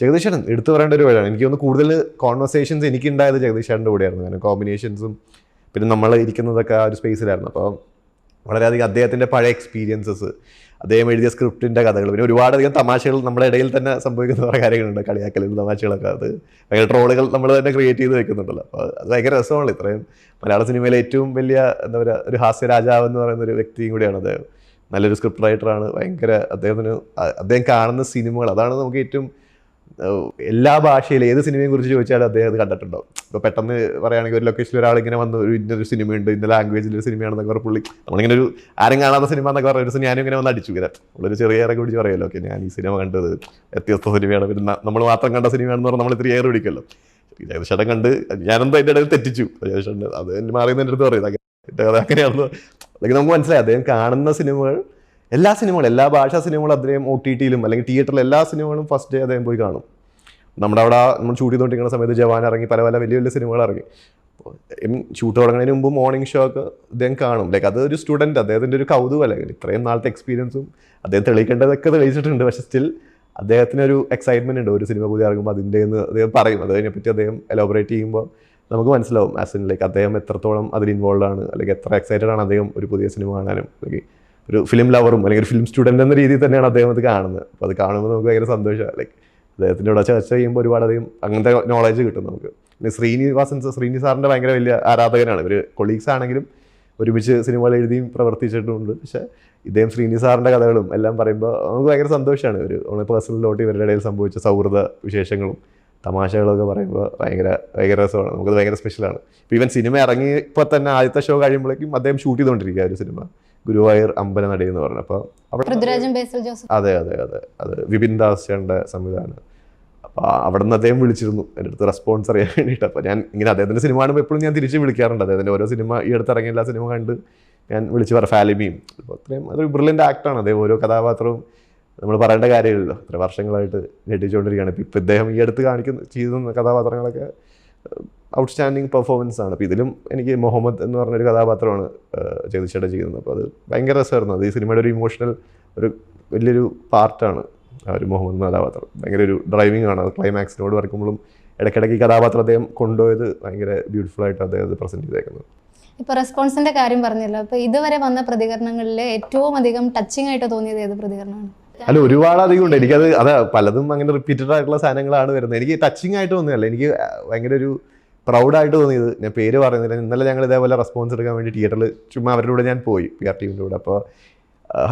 ജഗദീശൻ എടുത്തു പറയേണ്ട ഒരു വഴിയാണ്. എനിക്ക് തോന്നുന്നു കൂടുതൽ കോൺവെർസേഷൻസ് എനിക്ക് ഉണ്ടായത് ജഗദീശാന്റെ കൂടെയായിരുന്നു കാരണം കോമ്പിനേഷൻസും പിന്നെ നമ്മൾ ഇരിക്കുന്നതൊക്കെ ആ ഒരു സ്പേസിലായിരുന്നു അപ്പോൾ വളരെയധികം അദ്ദേഹത്തിന്റെ പഴയ എക്സ്പീരിയൻസസ് അദ്ദേഹം എഴുതിയ സ്ക്രിപ്റ്റിന്റെ കഥകൾ പിന്നെ ഒരുപാടധികം തമാശകൾ നമ്മുടെ ഇടയിൽ തന്നെ സംഭവിക്കുന്ന കുറേ കാര്യങ്ങളുണ്ട്. കളിയാക്കലും തമാശകളൊക്കെ. അത് ഭയങ്കര ട്രോളുകൾ നമ്മൾ തന്നെ ക്രിയേറ്റ് ചെയ്ത് വെക്കുന്നുണ്ടല്ലോ. അപ്പോൾ അത് ഭയങ്കര രസമാണ്. ഇത്രയും മലയാള സിനിമയിലെ ഏറ്റവും വലിയ എന്താ പറയുക ഒരു ഹാസ്യ രാജാവ് എന്ന് പറയുന്ന ഒരു വ്യക്തിയും കൂടിയാണ് അദ്ദേഹം. നല്ലൊരു സ്ക്രിപ്റ്റ് റൈറ്ററാണ് ഭയങ്കര അദ്ദേഹത്തിന് അദ്ദേഹം കാണുന്ന സിനിമകൾ അതാണ് നമുക്ക് ഏറ്റവും എല്ലാ ഭാഷയിലും ഏത് സിനിമയെ കുറിച്ച് ചോദിച്ചാലും അദ്ദേഹം അത് കണ്ടിട്ടുണ്ടാവും. ഇപ്പോൾ പെട്ടെന്ന് പറയുകയാണെങ്കിൽ ഒരു ലൊക്കേഷനിൽ ഒരാൾ ഇങ്ങനെ വന്ന് ഒരു ഇന്നൊരു സിനിമയുണ്ട് ഇന്ന ലാംഗ്വേജിൽ ഒരു സിനിമയാണെന്നൊക്കെ പറഞ്ഞ പുള്ളി നമ്മളിങ്ങനെ ഒരു ആരും കാണാത്ത സിനിമ എന്നൊക്കെ പറഞ്ഞ ഒരു ദിവസം ഞാനും ഇങ്ങനെ വന്ന് അടിച്ചു. ഇങ്ങനെ നമ്മളൊരു ചെറിയ ഏറെ പിടിച്ച് പറയുമല്ലോ ഓക്കെ ഞാൻ ഈ സിനിമ കണ്ടത് വ്യത്യസ്ത സിനിമയാണ് പിന്നെ നമ്മൾ മാത്രം കണ്ട സിനിമയാണെന്ന് പറഞ്ഞാൽ നമ്മൾ ഇത്തിരി ഏറെ പിടിക്കുമല്ലോ. ജഗദീഷേട്ടൻ കണ്ട് ഞാനെന്തോ അതിന്റെ ഇടയിൽ തെറ്റിച്ചു. ജഗദീഷേട്ടൻ അത് മാറിയെന്ന് എന്റെ അടുത്ത് പറയുന്നത് അങ്ങനെയാണെന്ന് അല്ലെങ്കിൽ നമുക്ക് മനസ്സിലായി. അദ്ദേഹം കാണുന്ന സിനിമകൾ എല്ലാ സിനിമകളും എല്ലാ ഭാഷാ സിനിമകളും അദ്ദേഹം ഒ ടി ടിയിലും അല്ലെങ്കിൽ തിയേറ്ററിൽ എല്ലാ സിനിമകളും ഫസ്റ്റ് ഡേ അദ്ദേഹം പോയി കാണും. നമ്മുടെ അവിടെ നമ്മൾ ഷൂട്ട് ചെയ്തുകൊണ്ടിരിക്കുന്ന സമയത്ത് ജവാൻ ഇറങ്ങി പല പല വലിയ വലിയ സിനിമകൾ ഇറങ്ങി. ഷൂട്ട് തുടങ്ങുന്നതിന് മുമ്പ് മോർണിംഗ് ഷോ ഒക്കെ അദ്ദേഹം കാണും. ലൈക്ക് അത് ഒരു സ്റ്റുഡന്റ് അദ്ദേഹത്തിന്റെ ഒരു കൗതുകം അല്ലെങ്കിൽ ഇത്രയും നാളത്തെ എക്സ്പീരിയൻസും അദ്ദേഹം തെളിയിക്കേണ്ടതൊക്കെ തെളിയിച്ചിട്ടുണ്ട്. പക്ഷെ സ്റ്റിൽ അദ്ദേഹത്തിന് ഒരു എക്സൈറ്റ്മെന്റ് ഉണ്ട്. ഒരു സിനിമ പുതിയ ഇറങ്ങുമ്പോൾ അതിന്റെ എന്ന് അദ്ദേഹം പറയും. അതിനെപ്പറ്റി അദ്ദേഹം എലോബറേറ്റ് ചെയ്യുമ്പോൾ നമുക്ക് മനസ്സിലാവും. ആസ് ഇൻ ലൈക്ക് അദ്ദേഹം എത്രത്തോളം അതിൽ ഇൻവോൾവ് ആണ്. അല്ലെങ്കിൽ എത്ര എക്സൈറ്റഡ് ആണ് അദ്ദേഹം ഒരു പുതിയ സിനിമ കാണാനും. അല്ലെങ്കിൽ ഒരു ഫിലിം ലവറും അല്ലെങ്കിൽ ഒരു ഫിലിം സ്റ്റുഡന്റ് എന്ന രീതിയിൽ തന്നെയാണ് അദ്ദേഹം അത് കാണുന്നത്. അപ്പോൾ അത് കാണുമ്പോൾ നമുക്ക് ഭയങ്കര സന്തോഷമാണ് ലൈക്ക് അദ്ദേഹത്തിന്റെ കൂടെ ചർച്ച ചെയ്യുമ്പോൾ ഒരുപാടധികം അങ്ങനത്തെ നോളജ് കിട്ടും നമുക്ക്. പിന്നെ ശ്രീനിവാസൻ ശ്രീനി സാറിന്റെ ഭയങ്കര വലിയ ആരാധകനാണ്. ഇവർ കൊളീഗ്സ് ആണെങ്കിലും ഒരുമിച്ച് സിനിമകൾ എഴുതിയും പ്രവർത്തിച്ചിട്ടുമുണ്ട് പക്ഷേ ഇദ്ദേഹം ശ്രീനി സാറിന്റെ കഥകളും എല്ലാം പറയുമ്പോൾ നമുക്ക് ഭയങ്കര സന്തോഷമാണ് ഒരു നമ്മുടെ പേഴ്സണലിലോട്ട് ഇവരുടെ ഇടയിൽ സംഭവിച്ച സൗഹൃദ വിശേഷങ്ങളും തമാശകളൊക്കെ പറയുമ്പോൾ ഭയങ്കര ഭയങ്കര രസമാണ്. നമുക്കത് ഭയങ്കര സ്പെഷ്യലാണ് ഇപ്പോൾ ഇവൻ സിനിമ ഇറങ്ങിയപ്പോൾ തന്നെ ആദ്യത്തെ ഷോ കഴിയുമ്പോഴേക്കും അദ്ദേഹം ഷൂട്ട് ചെയ്തുകൊണ്ടിരിക്കുക ഒരു സിനിമ ഗുരുവായൂർ അമ്പലനടി എന്ന് പറഞ്ഞു. അപ്പോൾ അവിടെ അതെ അതെ അതെ. അത് വിപിൻ ദാസ്യന്റെ സംവിധാനം. അപ്പോൾ അവിടെ നിന്ന് അദ്ദേഹം വിളിച്ചിരുന്നു. എന്റെ അടുത്ത് റെസ്പോൺസ് അറിയാൻ വേണ്ടിയിട്ട്. അപ്പോൾ ഞാൻ ഇങ്ങനെ അദ്ദേഹത്തിന്റെ സിനിമ കാണുമ്പോൾ എപ്പോഴും ഞാൻ തിരിച്ച് വിളിക്കാറുണ്ട്. അദ്ദേഹത്തിന്റെ ഓരോ സിനിമ ഈ അടുത്ത് ഇറങ്ങിയ എല്ലാ സിനിമ കണ്ട് ഞാൻ വിളിച്ച് പറ ഫാലിമിയും. അപ്പോൾ അത്രയും അതൊരു ബ്രില്യന്റ് ആക്ടാണ് അദ്ദേഹം ഓരോ കഥാപാത്രവും നമ്മൾ പറയേണ്ട കാര്യമില്ലല്ലോ. ഇത്ര വർഷങ്ങളായിട്ട് ഞെട്ടിച്ചുകൊണ്ടിരിക്കുകയാണ്. ഇപ്പം ഇദ്ദേഹം ഈ അടുത്ത് കാണിക്കുന്ന ചെയ്യുന്ന കഥാപാത്രങ്ങളൊക്കെ ഔട്ട്സ്റ്റാൻഡിങ് പെർഫോമൻസ് ആണ്. അപ്പോൾ ഇതിലും എനിക്ക് മുഹമ്മദ് എന്ന് പറഞ്ഞൊരു കഥാപാത്രമാണ് ജഗദീഷേട്ടൻ ചെയ്യുന്നത്. അപ്പോൾ അത് ഭയങ്കര രസമായിരുന്നു. അത് ഈ സിനിമയുടെ ഒരു ഇമോഷണൽ ഒരു വലിയൊരു പാർട്ടാണ് ആ ഒരു മുഹമ്മദ് എന്ന കഥാപാത്രം. ഭയങ്കര ഒരു ഡ്രൈവിംഗ് ആണ്. അത് ക്ലൈമാക്സിനോട് വരക്കുമ്പോഴും ഇടയ്ക്കിടയ്ക്ക് ഈ കഥാപാത്രം അദ്ദേഹം കൊണ്ടുപോയത് ഭയങ്കര ബ്യൂട്ടിഫുൾ ആയിട്ട് അദ്ദേഹം അത് പ്രസന്റ് ചെയ്തേക്കുന്നത് ഇപ്പോൾ റെസ്പോൺസിന്റെ കാര്യം പറഞ്ഞല്ലോ. അപ്പോൾ ഇതുവരെ വന്ന പ്രതികരണങ്ങളിൽ ഏറ്റവും അധികം ടച്ചിങ് ആയിട്ട് തോന്നിയത് ഏത് പ്രതികരണമാണ്? അല്ല ഒരുപാട് അധികം ഉണ്ട്. എനിക്കത് അത് പലതും അങ്ങനെ റിപ്പീറ്റഡ് ആയിട്ടുള്ള സാധനങ്ങളാണ് വരുന്നത്. എനിക്ക് ടച്ചിങ് ആയിട്ട് തോന്നിയല്ല എനിക്ക് ഭയങ്കര ഒരു പ്രൗഡായിട്ട് തോന്നിയത്. ഞാൻ പേര് പറയുന്നില്ല. ഇന്നലെ ഞങ്ങൾ ഇതേപോലെ റെസ്പോൺസ് എടുക്കാൻ വേണ്ടി തിയേറ്ററിൽ ചുമ്മാ അവരുടെ കൂടെ ഞാൻ പോയി പി ആർ ടീമിന്റെ കൂടെ. അപ്പോൾ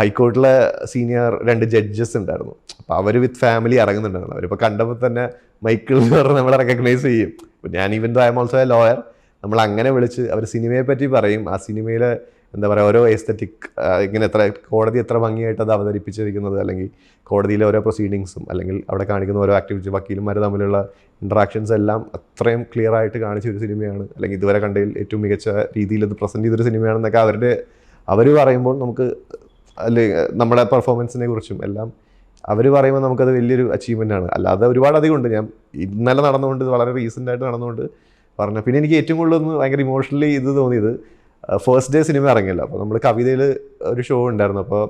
ഹൈക്കോർട്ടിലെ സീനിയർ രണ്ട് ജഡ്ജസ് ഉണ്ടായിരുന്നു. അപ്പോൾ അവർ വിത്ത് ഫാമിലി ഇറങ്ങുന്നുണ്ടായിരുന്നു. അവരിപ്പോൾ കണ്ടപ്പോൾ തന്നെ മൈക്കിൾ എന്ന് പറഞ്ഞ് നമ്മളെ റെക്കഗ്നൈസ് ചെയ്യും. ഞാൻ even though I am also a lawyer നമ്മൾ അങ്ങനെ വിളിച്ച് അവർ സിനിമയെ പറ്റി പറയും. ആ സിനിമയിലെ എന്താ പറയുക ഓരോ എസ്തറ്റിക് ഇങ്ങനെ എത്ര കോടതി എത്ര ഭംഗിയായിട്ട് അത് അവതരിപ്പിച്ചിരിക്കുന്നത് അല്ലെങ്കിൽ കോടതിയിലെ ഓരോ പ്രൊസീഡിങ്സും അല്ലെങ്കിൽ അവിടെ കാണിക്കുന്ന ഓരോ ആക്ടിവിറ്റി വക്കീലുമാർ തമ്മിലുള്ള ഇൻട്രാക്ഷൻസ് എല്ലാം അത്രയും ക്ലിയർ ആയിട്ട് കാണിച്ച ഒരു സിനിമയാണ് അല്ലെങ്കിൽ ഇതുവരെ കണ്ടതിൽ ഏറ്റവും മികച്ച രീതിയിൽ അത് പ്രസന്റ് ചെയ്തൊരു സിനിമയാണെന്നൊക്കെ അവരുടെ അവർ പറയുമ്പോൾ നമുക്ക് അല്ലെ നമ്മുടെ പെർഫോമൻസിനെ കുറിച്ചും എല്ലാം അവർ പറയുമ്പോൾ നമുക്കത് വലിയൊരു അച്ചീവ്മെന്റ് ആണ്. അല്ലാതെ ഒരുപാട് അധികം ഉണ്ട്. ഞാൻ ഇന്നലെ നടന്നുകൊണ്ട് വളരെ റീസെന്റ് ആയിട്ട് നടന്നുകൊണ്ട് പറഞ്ഞു പിന്നെ എനിക്ക് ഏറ്റവും കൂടുതൽ ഭയങ്കര ഇമോഷണലി ഇത് തോന്നിയത് ഫസ്റ്റ് ഡേ സിനിമ ഇറങ്ങിയല്ലോ അപ്പോൾ നമ്മൾ കവിതയിൽ ഒരു ഷോ ഉണ്ടായിരുന്നു. അപ്പോൾ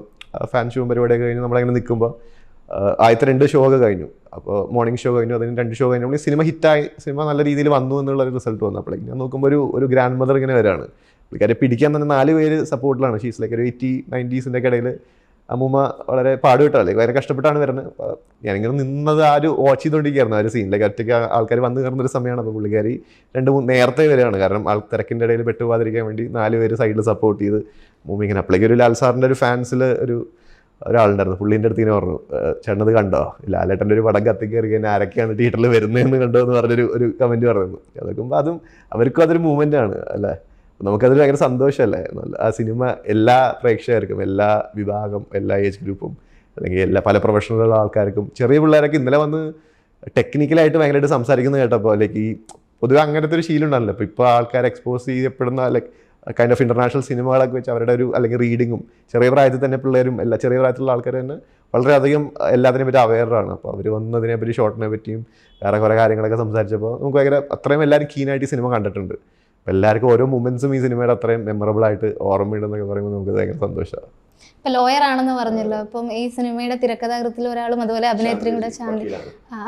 ഫാൻ ഷോ പരിപാടിയൊക്കെ കഴിഞ്ഞ് നമ്മളങ്ങനെ നിൽക്കുമ്പോൾ ആദ്യത്തെ രണ്ട് ഷോ ഒക്കെ കഴിഞ്ഞു. അപ്പോൾ മോർണിംഗ് ഷോ കഴിഞ്ഞു അതിന് രണ്ട് ഷോ കഴിഞ്ഞു. സിനിമ ഹിറ്റായി സിനിമ നല്ല രീതിയിൽ വന്നു എന്നുള്ള ഒരു റിസൾട്ട് വന്നപ്പോഴേക്കും ഞാൻ നോക്കുമ്പോൾ ഒരു ഒരു ഗ്രാൻഡ് മദർ ഇങ്ങനെ വരാണ്. പുള്ളിക്കാരെ പിടിക്കാൻ തന്നെ നാല് പേര് സപ്പോർട്ടിലാണ് ഷീസ് ലൈക്ക് ഒരു എയ്റ്റി നയന്റീസിന്റെ ഇടയിൽ അമ്മൂമ്മ വളരെ പാടുപെട്ടല്ലേ വളരെ കഷ്ടപ്പെട്ടാണ് വരുന്നത്. ഞാനിങ്ങനെ നിന്നത് ആ ഒരു വാച്ച് ചെയ്തുകൊണ്ടിരിക്കുകയായിരുന്നു ആ ഒരു സീനിലേക്ക് ഒറ്റയ്ക്ക് ആൾക്കാർ വന്ന് കയറുന്ന ഒരു സമയമാണ്. അപ്പോൾ പുള്ളിക്കാരി രണ്ട് മൂന്ന് നേരത്തെ വരികയാണ്. കാരണം ആൾ തിരക്കിന്റെ ഇടയിൽ പെട്ടുപോകാതിരിക്കാൻ വേണ്ടി നാല് പേര് സൈഡിൽ സപ്പോർട്ട് ചെയ്ത് മൂമ്മ ഇങ്ങനെ അപ്പോഴേക്ക് ഒരു ലാൽ സാറിന്റെ ഒരു ഫാൻസിൽ ഒരു ഒരാളുണ്ടായിരുന്നു. പുള്ളീന്റെ അടുത്ത് ഇങ്ങനെ പറഞ്ഞു "ഏഹ് ചേട്ടനത് കണ്ടോ? ലാലേട്ടന്റെ ഒരു പടം കത്തി കയറി കഴിഞ്ഞാൽ ആരൊക്കെയാണ് തിയേറ്ററിൽ വരുന്നതെന്ന് കണ്ടോ? എന്ന് പറഞ്ഞൊരു ഒരു കമന്റ് പറഞ്ഞു അതൊക്കെ അതും അവർക്കും അതൊരു മൂവ്മെന്റ് ആണ് അല്ലേ? നമുക്കതിൽ ഭയങ്കര സന്തോഷമല്ലേ? നല്ല ആ സിനിമ എല്ലാ പ്രേക്ഷകർക്കും എല്ലാ വിഭാഗം എല്ലാ ഏജ് ഗ്രൂപ്പും അല്ലെങ്കിൽ എല്ലാ പല പ്രൊഫഷണലുള്ള ആൾക്കാർക്കും ചെറിയ പിള്ളേരൊക്കെ ഇന്നലെ വന്ന് ടെക്നിക്കലായിട്ട് ഭയങ്കരമായിട്ട് സംസാരിക്കുന്നത് കേട്ടപ്പോൾ ലൈക്ക് ഈ പൊതുവെ അങ്ങനത്തെ ഒരു ശീലം ഉണ്ടല്ലോ ഇപ്പോൾ ഇപ്പോൾ ആൾക്കാർ എക്സ്പോസ് ചെയ്യപ്പെടുന്ന ലൈക്ക് കൈൻഡ് ഓഫ് ഇന്റർനാഷണൽ സിനിമകളൊക്കെ വെച്ച് അവരുടെ ഒരു അല്ലെങ്കിൽ റീഡിങ്ങും ചെറിയ പ്രായത്തിൽ തന്നെ പിള്ളേരും എല്ലാ ചെറിയ പ്രായത്തിലുള്ള ആൾക്കാർ തന്നെ വളരെയധികം എല്ലാത്തിനെ പറ്റി അവയറാണ് അപ്പോൾ അവർ വന്നതിനെ പറ്റി ഷോർട്ടിനെ പറ്റിയും വേറെ കുറേ കാര്യങ്ങളൊക്കെ സംസാരിച്ചപ്പോൾ നമുക്ക് ഭയങ്കര അത്രയും എല്ലാവരും കീനായിട്ട് ഈ സിനിമ കണ്ടിട്ടുണ്ട്. അപ്പോൾ എല്ലാവർക്കും ഓരോ മൊമെന്റ്സും ഈ സിനിമയുടെ അത്രയും മെമ്മറബിൾ ആയിട്ട് ഓർമ്മയുണ്ടെന്നൊക്കെ പറയുമ്പോൾ നമുക്ക് ഭയങ്കര സന്തോഷമാണ്. ഇപ്പൊ ലോയർ ആണെന്ന് പറഞ്ഞല്ലോ. അപ്പം ഈ സിനിമയുടെ തിരക്കഥാകൃത്തിൽ ഒരാളും അതുപോലെ അഭിനേത്രിയും കൂടെ ചാനൽ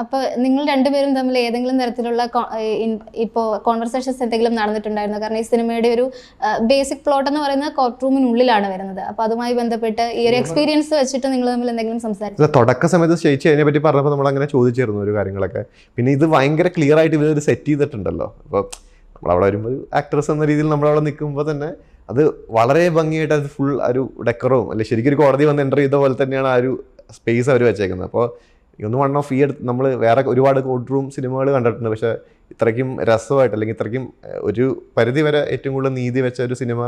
അപ്പൊ നിങ്ങൾ രണ്ടുപേരും തമ്മിൽ ഏതെങ്കിലും തരത്തിലുള്ള ഇപ്പോൾ ഇപ്പോ കോൺവെർസേഷൻസ് എന്തെങ്കിലും നടന്നിട്ടുണ്ടായിരുന്നു? കാരണം ഈ സിനിമയുടെ ഒരു ബേസിക് പ്ലോട്ട് എന്ന് പറയുന്നത് കോർട്ട് റൂമിനുള്ളിലാണ് വരുന്നത്. അപ്പൊ അതുമായി ബന്ധപ്പെട്ട് ഈ ഒരു എക്സ്പീരിയൻസ് വെച്ചിട്ട് നിങ്ങൾ തമ്മിൽ എന്തെങ്കിലും സംസാരിച്ചു? തുടക്ക സമയത്ത് ചേച്ചി അതിനെ പറ്റി പറഞ്ഞപ്പോൾ നമ്മൾ അങ്ങനെ ചോദിച്ചിരുന്നു ഒരു കാര്യങ്ങളൊക്കെ. പിന്നെ ഇത് ഭയങ്കര ക്ലിയർ ആയിട്ട് ഇവർ സെറ്റ് ചെയ്തിട്ടുണ്ടല്ലോ. അപ്പോൾ നമ്മളവിടെ വരുമ്പോൾ ആക്ട്രസ് എന്ന രീതിയിൽ നമ്മളവിടെ നിൽക്കുമ്പോൾ തന്നെ അത് വളരെ ഭംഗിയായിട്ട് അത് ഫുൾ ഒരു ഡെക്കറും അല്ലെ ശരിക്കും ഒരു കോടതി വന്ന് എന്റർ ചെയ്ത പോലെ തന്നെയാണ് ആ ഒരു സ്പേസ് അവർ വെച്ചേക്കുന്നത്. അപ്പോൾ ഒന്ന് വൺ ഓഫ് ഈ അടുത്ത് നമ്മൾ വേറെ ഒരുപാട് കോർട്ട് റൂം സിനിമകൾ കണ്ടിട്ടുണ്ട്. പക്ഷേ ഇത്രയ്ക്കും രസമായിട്ട് അല്ലെങ്കിൽ ഇത്രയ്ക്കും ഒരു പരിധി വരെ ഏറ്റവും കൂടുതൽ നീതി വെച്ച ഒരു സിനിമ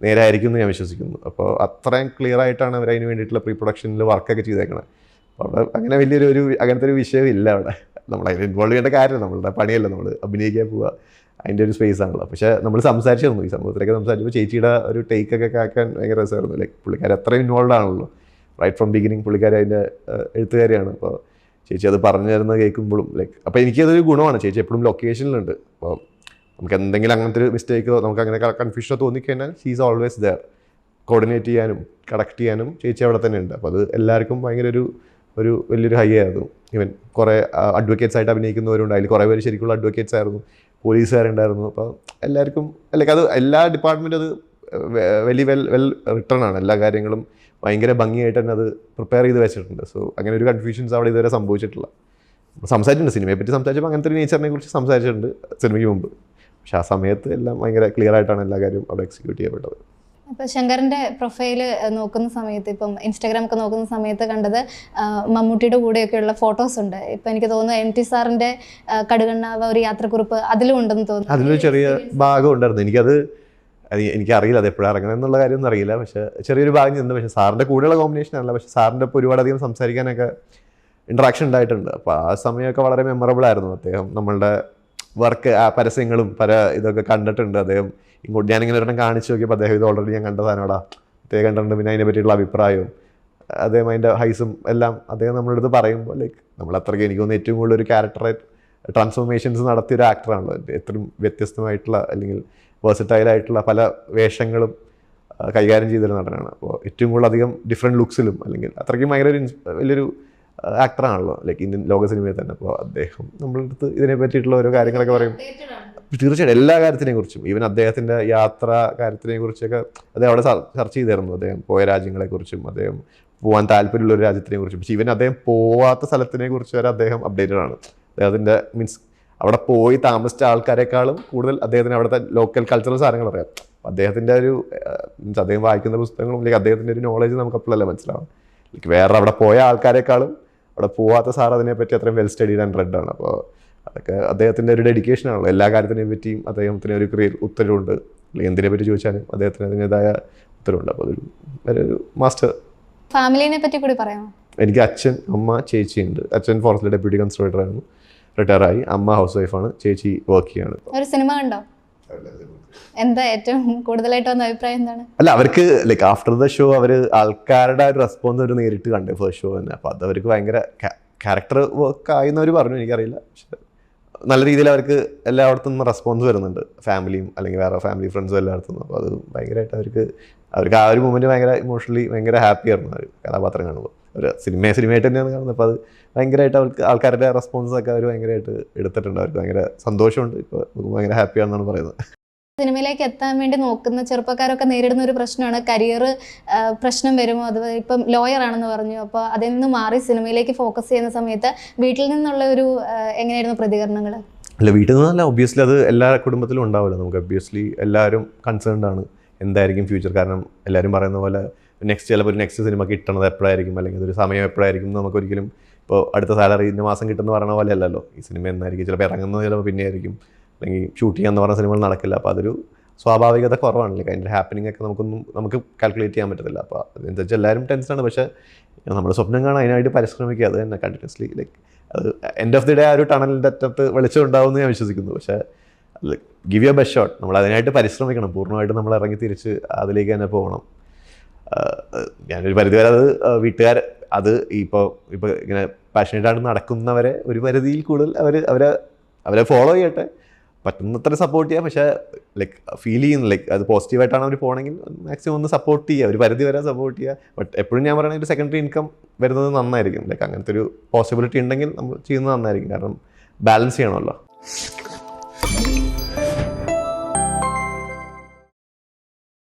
നേരായിരിക്കും എന്ന് ഞാൻ വിശ്വസിക്കുന്നു. അപ്പോൾ അത്രയും ക്ലിയർ ആയിട്ടാണ് അവർ അതിന് വേണ്ടിയിട്ടുള്ള പ്രീ പ്രൊഡക്ഷനിൽ വർക്കൊക്കെ ചെയ്തേക്കുന്നത് അപ്പോൾ അവിടെ അങ്ങനെ വലിയൊരു ഒരു അങ്ങനത്തെ ഒരു വിഷയം ഇല്ല അവിടെ. നമ്മൾ അതിൽ ഇൻവോൾവ് ചെയ്യേണ്ട കാര്യം നമ്മളുടെ പണിയല്ല നമ്മൾ അഭിനയിക്കാൻ പോവുക. അതിന്റെ ഒരു സ്പേസ് ആണല്ലോ. പക്ഷേ നമ്മൾ സംസാരിച്ചിരുന്നു. ഈ സംഭവത്തിലൊക്കെ സംസാരിച്ചപ്പോൾ ചേച്ചിയുടെ ഒരു ടേക്കൊക്കെ ആക്കാൻ ഭയങ്കര രസമായിരുന്നു. ലൈക്ക് പുള്ളിക്കാരി അത്രയും ഇൻവോൾവ് ആണല്ലോ. റൈറ്റ് ഫ്രം ബിഗിനിങ് പുള്ളിക്കാരി അതിന്റെ എഴുത്തുകാരിയാണ്. അപ്പോൾ ചേച്ചി അത് പറഞ്ഞു തരുന്ന കേൾക്കുമ്പോഴും ലൈക്ക് അപ്പോൾ എനിക്കതൊരു ഗുണമാണ്. ചേച്ചി എപ്പോഴും ലൊക്കേഷനിലുണ്ട് അപ്പോൾ നമുക്ക് എന്തെങ്കിലും അങ്ങനത്തെ ഒരു മിസ്റ്റേക്കോ നമുക്ക് അങ്ങനെ കൺഫ്യൂഷനോ തോന്നിക്കഴിഞ്ഞാൽ she is always there coordinate ചെയ്യാനും കണക്ട് ചെയ്യാനും ചേച്ചി അവിടെ തന്നെ ഉണ്ട്. അപ്പോൾ അത് എല്ലാവർക്കും ഭയങ്കര ഒരു ഒരു വലിയൊരു ഹൈ ആയിരുന്നു. ഇവൻ കുറേ അഡ്വക്കേറ്റ്സ് ആയിട്ട് അഭിനയിക്കുന്നവരുണ്ട്. അതിൽ കുറേ പേര് ശരിക്കുള്ള അഡ്വക്കേറ്റ്സ് ആയിരുന്നു. പോലീസുകാരുണ്ടായിരുന്നു. അപ്പോൾ എല്ലാവർക്കും അല്ലെങ്കിൽ അത് എല്ലാ ഡിപ്പാർട്ട്മെന്റും അത് വെലി വെൽ വെൽ റിട്ടേൺ ആണ്. എല്ലാ കാര്യങ്ങളും ഭയങ്കര ഭംഗിയായിട്ട് തന്നെ അത് പ്രിപ്പയർ ചെയ്ത് വെച്ചിട്ടുണ്ട്. സോ അങ്ങനെ ഒരു കൺഫ്യൂഷൻസ് അവിടെ ഇതുവരെ സംഭവിച്ചിട്ടില്ല. സംസാരിച്ചിട്ടുണ്ട്. സിനിമയെ പറ്റി സംസാരിച്ചപ്പോൾ അങ്ങനത്തെ ഒരു നേച്ചറിനെ കുറിച്ച് സംസാരിച്ചിട്ടുണ്ട് സിനിമയ്ക്ക് മുമ്പ്. പക്ഷേ ആ സമയത്ത് എല്ലാം ഭയങ്കര ക്ലിയർ ആയിട്ടാണ് എല്ലാ കാര്യവും അവിടെ എക്സിക്യൂട്ട് ചെയ്യപ്പെട്ടത്. ഇപ്പൊ ശങ്കറിന്റെ പ്രൊഫൈൽ നോക്കുന്ന സമയത്ത് ഇപ്പം ഇൻസ്റ്റാഗ്രാം ഒക്കെ നോക്കുന്ന സമയത്ത് കണ്ടത് മമ്മൂട്ടിയുടെ കൂടെയൊക്കെയുള്ള ഫോട്ടോസ് ഉണ്ട്. ഇപ്പൊ എനിക്ക് തോന്നുന്നു എം ടി സാറിന്റെ കടുകണ്ണാവ ഒരു യാത്രക്കുറിപ്പ് അതിലും ഉണ്ടെന്ന് തോന്നുന്നു. അതിലൊരു ചെറിയ ഭാഗം ഉണ്ടായിരുന്നു. എനിക്കത് എനിക്കറിയില്ല അത് എപ്പോഴാണ് ഇറങ്ങണം എന്നുള്ള കാര്യമൊന്നും അറിയില്ല. പക്ഷേ ചെറിയൊരു ഭാഗം ചെന്ന് പക്ഷേ സാറിന്റെ കൂടെയുള്ള കോമ്പിനേഷൻ അല്ല. പക്ഷേ സാറിന്റെ ഇപ്പോൾ ഒരുപാടധികം സംസാരിക്കാനൊക്കെ ഇൻട്രാക്ഷൻ ഉണ്ടായിട്ടുണ്ട്. അപ്പോൾ ആ സമയമൊക്കെ വളരെ മെമ്മറബിൾ ആയിരുന്നു. അദ്ദേഹം നമ്മളുടെ വർക്ക് ആ പരസ്യങ്ങളും പല ഇതൊക്കെ കണ്ടിട്ടുണ്ട്. അദ്ദേഹം ഇങ്ങോട്ട് ഞാനിങ്ങനെ ഒരെണ്ണം കാണിച്ചു നോക്കിയപ്പോൾ അദ്ദേഹം ഇത് ഓൾറെഡി ഞാൻ കണ്ട സാധനമാടാ അദ്ദേഹം കണ്ടിട്ടുണ്ട് പിന്നെ അതിനെ പറ്റിയുള്ള അഭിപ്രായവും. അദ്ദേഹം അതിന്റെ ഹൈസും എല്ലാം അദ്ദേഹം നമ്മളുടെ അടുത്ത് പറയുമ്പോൾ ലൈക്ക് നമ്മൾ അത്രയ്ക്ക് എനിക്ക് തോന്നുന്നു ഏറ്റവും കൂടുതൽ ഒരു ക്യാരക്ടറെ ട്രാൻസ്ഫോർമേഷൻസ് നടത്തിയ ഒരു ആക്ടറാണല്ലോ എത്രയും വ്യത്യസ്തമായിട്ടുള്ള അല്ലെങ്കിൽ വേഴ്സറ്റൈലായിട്ടുള്ള പല വേഷങ്ങളും കൈകാര്യം ചെയ്തൊരു നടനാണ്. അപ്പോൾ ഏറ്റവും കൂടുതൽ അധികം ഡിഫറെന്റ് ലുക്സിലും അല്ലെങ്കിൽ അത്രയ്ക്കും ഭയങ്കര ഒരു വലിയൊരു ആക്ടറാണല്ലോ ലൈക്ക് ഇന്ത്യൻ ലോക സിനിമയിൽ തന്നെ. അപ്പോൾ അദ്ദേഹം നമ്മളുടെ അടുത്ത് ഇതിനെ പറ്റിയിട്ടുള്ള ഓരോ കാര്യങ്ങളൊക്കെ പറയും. തീർച്ചയായിട്ടും എല്ലാ കാര്യത്തിനെ കുറിച്ചും ഈവൻ അദ്ദേഹത്തിന്റെ യാത്ര കാര്യത്തിനെ കുറിച്ചൊക്കെ അദ്ദേഹം അവിടെ ചർച്ച ചെയ്തിരുന്നു. അദ്ദേഹം പോയ രാജ്യങ്ങളെക്കുറിച്ചും അദ്ദേഹം പോകാൻ താല്പര്യമുള്ള ഒരു രാജ്യത്തിനെ കുറിച്ചും പക്ഷേ ഇവൻ അദ്ദേഹം പോവാത്ത സ്ഥലത്തിനെ കുറിച്ച് വരെ അദ്ദേഹം അപ്ഡേറ്റഡ് ആണ്. അദ്ദേഹത്തിന്റെ മീൻസ് അവിടെ പോയി താമസിച്ച ആൾക്കാരെക്കാളും കൂടുതൽ അദ്ദേഹത്തിന് അവിടുത്തെ ലോക്കൽ കൾച്ചറൽ സാധനങ്ങൾ അറിയാം. അദ്ദേഹത്തിന്റെ ഒരു മീൻസ് അദ്ദേഹം വായിക്കുന്ന പുസ്തകങ്ങളും അല്ലെങ്കിൽ അദ്ദേഹത്തിന്റെ ഒരു നോളേജ് നമുക്ക് അപ്പോഴല്ലേ മനസ്സിലാവും വേറെ അവിടെ പോയ ആൾക്കാരെക്കാളും അവിടെ പോവാത്ത സാർ അതിനെപ്പറ്റി അത്രയും വെൽ സ്റ്റഡീഡ് ആൻഡ് റെഡ് ആണ്. അപ്പോൾ അതൊക്കെ അദ്ദേഹത്തിന്റെ ഒരു ഡെഡിക്കേഷൻ ആണല്ലോ. എല്ലാ കാര്യത്തിനെ പറ്റിയും അദ്ദേഹത്തിന് ഒരു ക്രിയ ഉത്തരവുണ്ട്. എന്തിനെ പറ്റി ചോദിച്ചാലും അദ്ദേഹത്തിന് അതിന്റെതായ ഉത്തരവുണ്ട്. അപ്പോൾ അതൊരു ഒരു മാസ്റ്റർ ഫാമിലിനെ പറ്റി കൂടി പറയാമോ? എനിക്ക് അച്ഛൻ അമ്മ ചേച്ചി ഉണ്ട്. അച്ഛൻ ഫോറസ്റ്റിലെ ഡെപ്യൂട്ടി കൺസ്ട്രക്ടർ ആയിരുന്നു റിട്ടയർ ആയി. അമ്മ ഹൗസ് വൈഫാണ് ചേച്ചി വർക്ക് ചെയ്യാണ്. ഒരു സിനിമ കണ്ടോ? എന്താ ഏറ്റവും കൂടുതലായിട്ട് വന്ന അഭിപ്രായം എന്താണ്? അല്ല അവർക്ക് ലൈക്ക് ആഫ്റ്റർ ദ ഷോ അവർ ആൾക്കാരുടെ ഒരു റെസ്പോൺസ് അവർ നേരിട്ട് കണ്ടു ഫസ്റ്റ് ഷോ തന്നെ. അപ്പോൾ അത് അവർക്ക് ഭയങ്കര ക്യാരക്ടർ വർക്ക് ആയെന്നവർ പറഞ്ഞു എനിക്കറിയില്ല. പക്ഷെ നല്ല രീതിയിൽ അവർക്ക് എല്ലായിടത്തു നിന്ന് റെസ്പോൺസ് വരുന്നുണ്ട്. ഫാമിലിയും അല്ലെങ്കിൽ വേറെ ഫാമിലി ഫ്രണ്ട്സും എല്ലായിടത്തു നിന്നും. അപ്പോൾ അത് ഭയങ്കരമായിട്ട് അവർക്ക് അവർക്ക് ആ ഒരു മൊമെന്റ് ഭയങ്കര ഇമോഷണലി ഭയങ്കര ഹാപ്പി ആയിരുന്നു അവർ കഥാപാത്രം കാണുമ്പോൾ ഒരു സിനിമയെ സിനിമയായിട്ട് തന്നെയാണ് കാണുന്നത്. അപ്പോൾ അത് ഭയങ്കരമായിട്ട് അവർക്ക് ആൾക്കാരുടെ റെസ്പോൺസ് ഒക്കെ അവർ ഭയങ്കരമായിട്ട് എടുത്തിട്ടുണ്ട്. അവർക്ക് ഭയങ്കര സന്തോഷമുണ്ട്. ഇപ്പോൾ ഭയങ്കര ഹാപ്പിയാണെന്നാണ് പറയുന്നത്. സിനിമയിലേക്ക് എത്താൻ വേണ്ടി നോക്കുന്ന ചെറുപ്പക്കാരൊക്കെ നേരിടുന്ന ഒരു പ്രശ്നമാണ് കരിയർ പ്രശ്നം വരുമോ? അതുപോലെ ഇപ്പം ലോയർ ആണെന്ന് പറഞ്ഞു. അപ്പോൾ അതിൽ നിന്ന് മാറി സിനിമയിലേക്ക് ഫോക്കസ് ചെയ്യുന്ന സമയത്ത് വീട്ടിൽ നിന്നുള്ള ഒരു എങ്ങനെയായിരുന്നു പ്രതികരണങ്ങൾ? അല്ല വീട്ടിൽ നിന്നല്ല ഒബ്വിയസ്ലി അത് എല്ലാ കുടുംബത്തിലും ഉണ്ടാവില്ല നമുക്ക്. ഒബ്വിയസ്ലി എല്ലാവരും കൺസേൺഡ് ആണ് എന്തായിരിക്കും ഫ്യൂച്ചർ കാരണം എല്ലാവരും പറയുന്ന പോലെ നെക്സ്റ്റ് ചിലപ്പോൾ ഒരു നെക്സ്റ്റ് സിനിമ കിട്ടണത് എപ്പോഴായിരിക്കും? അല്ലെങ്കിൽ ഒരു സമയം എപ്പോഴായിരിക്കും? നമുക്ക് നമുക്കൊരിക്കലും ഇപ്പോൾ അടുത്ത സാലറി ഇന്ന മാസം കിട്ടുന്ന പറയണ പോലെ അല്ലല്ലോ ഈ സിനിമ എന്നായിരിക്കും ചിലപ്പോൾ ഇറങ്ങുന്നത് ചിലപ്പോൾ പിന്നെ ആയിരിക്കും അല്ലെങ്കിൽ ഷൂട്ട് ചെയ്യാന്ന് പറഞ്ഞ സിനിമകൾ നടക്കില്ല. അപ്പോൾ അതൊരു സ്വാഭാവികത കുറവാണല്ലേ അതിന്റെ ഹാപ്പനിങ് ഒക്കെ നമുക്കൊന്നും നമുക്ക് കാൽക്കുലേറ്റ് ചെയ്യാൻ പറ്റത്തില്ല. അപ്പോൾ അതിനനുസരിച്ച് എല്ലാവരും ടെൻഷനാണ് പക്ഷേ നമ്മുടെ സ്വപ്നം കാണാൻ അതിനായിട്ട് പരിശ്രമിക്കുക. അത് തന്നെ കണ്ടിന്യൂസ്ലി ലൈക്ക് അത് എൻഡ് ഓഫ് ദി ഡേ ആ ഒരു ടണലിന്റെ അറ്റത്ത് വെളിച്ചം ഉണ്ടാവുമെന്ന് ഞാൻ വിശ്വസിക്കുന്നു. പക്ഷേ ഗിവ് യു ബെസ്റ്റ് ഷോട്ട് നമ്മൾ അതിനായിട്ട് പരിശ്രമിക്കണം. പൂർണമായിട്ട് നമ്മൾ ഇറങ്ങി തിരിച്ച് അതിലേക്ക് തന്നെ പോകണം. ഞാനൊരു പരിധിവരെ അത് വീട്ടുകാർ അത് ഇപ്പോൾ ഇപ്പോൾ ഇങ്ങനെ പാഷനേറ്റ് ആണ് നടക്കുന്നവരെ ഒരു പരിധിയിൽ കൂടുതൽ അവർ അവരെ അവരെ ഫോളോ ചെയ്യട്ടെ. പറ്റുന്നത്ര സപ്പോർട്ട് ചെയ്യുക പക്ഷേ ലൈക്ക് ഫീൽ ചെയ്യുന്നു. ലൈക്ക് അത് പോസിറ്റീവായിട്ടാണ് അവർ പോകണമെങ്കിൽ മാക്സിമം ഒന്ന് സപ്പോർട്ട് ചെയ്യുക. ഒരു പരിധി വരെ സപ്പോർട്ട് ചെയ്യുക. ബട്ട് എപ്പോഴും ഞാൻ പറയുന്നത് ഒരു സെക്കൻഡറി ഇൻകം വരുന്നത് നന്നായിരിക്കും. ലൈക്ക് അങ്ങനത്തെ ഒരു പോസിബിലിറ്റി ഉണ്ടെങ്കിൽ നമ്മൾ ചെയ്യുന്നത് നന്നായിരിക്കും. കാരണം ബാലൻസ് ചെയ്യണമല്ലോ.